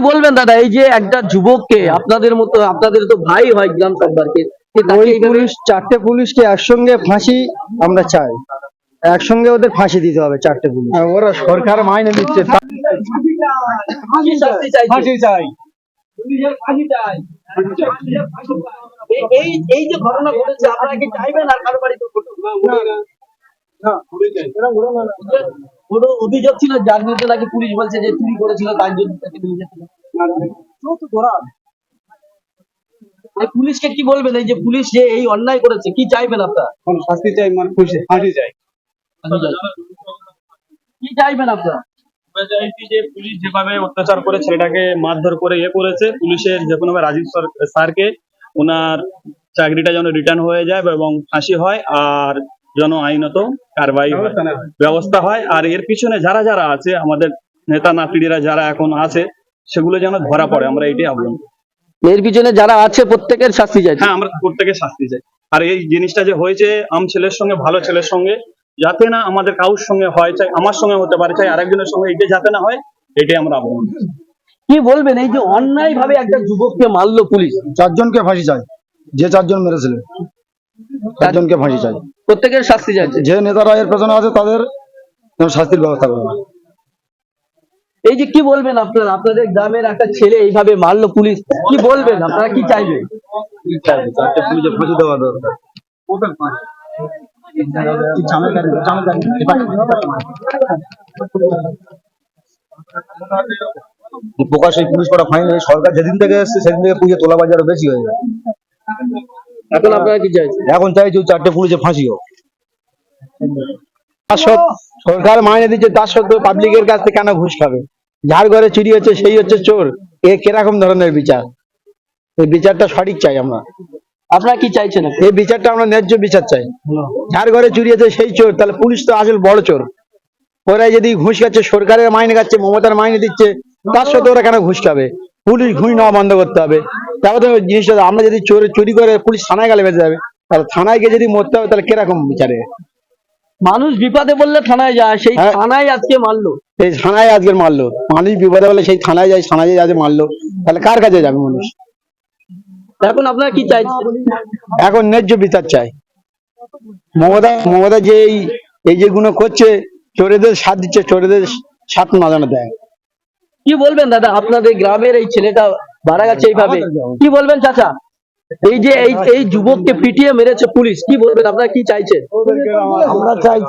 বলবেন দাদা এই যে একটা যুবককে আপনাদের মতো আপনাদের তো ভাই হয় গ্রাম সম্পর্কে ওই পুলিশ চারটে পুলিশকে একসঙ্গে ফাঁসি আমরা চাই একসঙ্গে ওদের ফাঁসি দিতে হবে চারটে পুলিশ ওরা সরকার মাইনে দিচ্ছে ফাঁসি চাই এই- এই এই যে ঘটনা ঘটেছে আপনারা কি চাইবেন আর কারও বাড়িতে ঘটুক? কোনো অভিযোগ ছিল? যার বিরুদ্ধে নাকি পুলিশ বলছে যে চুরি করেছিল তার জন্য তাকে নিয়ে গেছিল পুলিশকে কি বলবেন? এই যে পুলিশ যে এই অন্যায় করেছে কি চাইবেন আপনারা? শাস্তি চাই মানে খুশি ফাঁসি চাই। কি চাইবেন আপনারা? চাইছি যে পুলিশ যেভাবে অত্যাচার করে ছেলেটাকে মারধর করে ইয়ে করেছে পুলিশের যে কোনো রাজীব সর- স্যারকে ওনার চাকরিটা যেন রিটার্ন হয়ে যায় এবং ফাঁসি হয় আর যেন আইনত কারবাই ব্যবস্থা হয়। আর এর পিছনে যারা যারা আছে আমাদের নেতা নাপিড়িরা যারা এখন আছে সেগুলো যেন ধরা পড়ে। আমরা এটাই আবেদন এর পিছনে যারা আছে প্রত্যেকের শাস্তি চাইছে হ্যাঁ আমরা প্রত্যেকে শাস্তি চাই। আর এই জিনিসটা যে হয়েছে আম ছেলের সঙ্গে ভালো ছেলের সঙ্গে যাতে না আমাদের কারোর সঙ্গে হয় চাই আমার সঙ্গে হতে পারে চাই আরেকজনের সঙ্গে এটা যাতে না হয় এটাই আমরা আবেদন কি বলবেন? এই যে অন্যায় ভাবে একটা যুবককে মারলো পুলিশ। চারজনকে ফাঁসি চাই। যে চারজন মেরেছিল। চারজনকে ফাঁসি চাই। প্রত্যেকের শাস্তি চাইছে যে নেতারা এর পেছনে আছে তাদের শাস্তির ব্যবস্থা করবে এই যে কি বলবেন আপনারা? আপনাদের গ্রামের একটা ছেলে এইভাবে মারলো পুলিশ কি বলবেন? আপনারা কি চাইবেন? প্রকাশ এই পুলিশ করা? ফাইন সরকার যেদিন থেকে এসছে সেদিন থেকে পুজো তোলা বাজার বেশি হয়ে যায় এখন আপনারা কি চাইছেন? এখন চাইছি চারটে পুলিশে ফাঁসি হোক সরকার মাইনে দিচ্ছে তার সত্ত্বেও পাবলিকের কাছ থেকে কেন ঘুষ খাবে? যার ঘরে চুরি হচ্ছে সেই হচ্ছে চোর। এ কীরকম ধরনের বিচার? এই বিচারটা সঠিক চাই আমরা। আপনারা কি চাইছেন এই বিচারটা আমরা ন্যায্য বিচার চাই। যার ঘরে চুরি হচ্ছে সেই চোর। তাহলে পুলিশ তো আসল বড় চোর। ওরা যদি ঘুষ খাচ্ছে সরকারের মাইনে খাচ্ছে মমতার মাইনে দিচ্ছে তার সাথে ওরা কেন ঘুষ খাবে? পুলিশ ঘুষ নেওয়া বন্ধ করতে হবে। তারপরে তো জিনিসটা আমরা যদি চোর চুরি করে পুলিশ থানায় গেলে বেঁচে যাবে তাহলে থানায় গিয়ে যদি মরতে হবে তাহলে কীরকম বিচারে? মানুষ বিপদে বললে থানায় যায় সেই হ্যাঁ। থানায় আজকে মারলো। এই থানায় আজকে মারলো। মানুষ বিপদে বলে সেই থানায় যায় থানায় যায় মারলো। তাহলে কার কাছে যাবে মানুষ? এখন আপনারা কি চাইছেন এখন ন্যায্য বিচার চাই। মমতা মমতা যে এই এই যেগুলো করছে চোরেদের সাথ দিচ্ছে চোরেদের সাথ না জানা দেয়। কি বলবেন দাদা আপনাদের গ্রামের এই ছেলেটা মারা গেছে এইভাবে। কি বলবেন চাচা? এই যে এই এই যুবককে পিটিয়ে মেরেছে পুলিশ কি বলবেন? আপনারা কি চাইছেন? আমরা চাইছি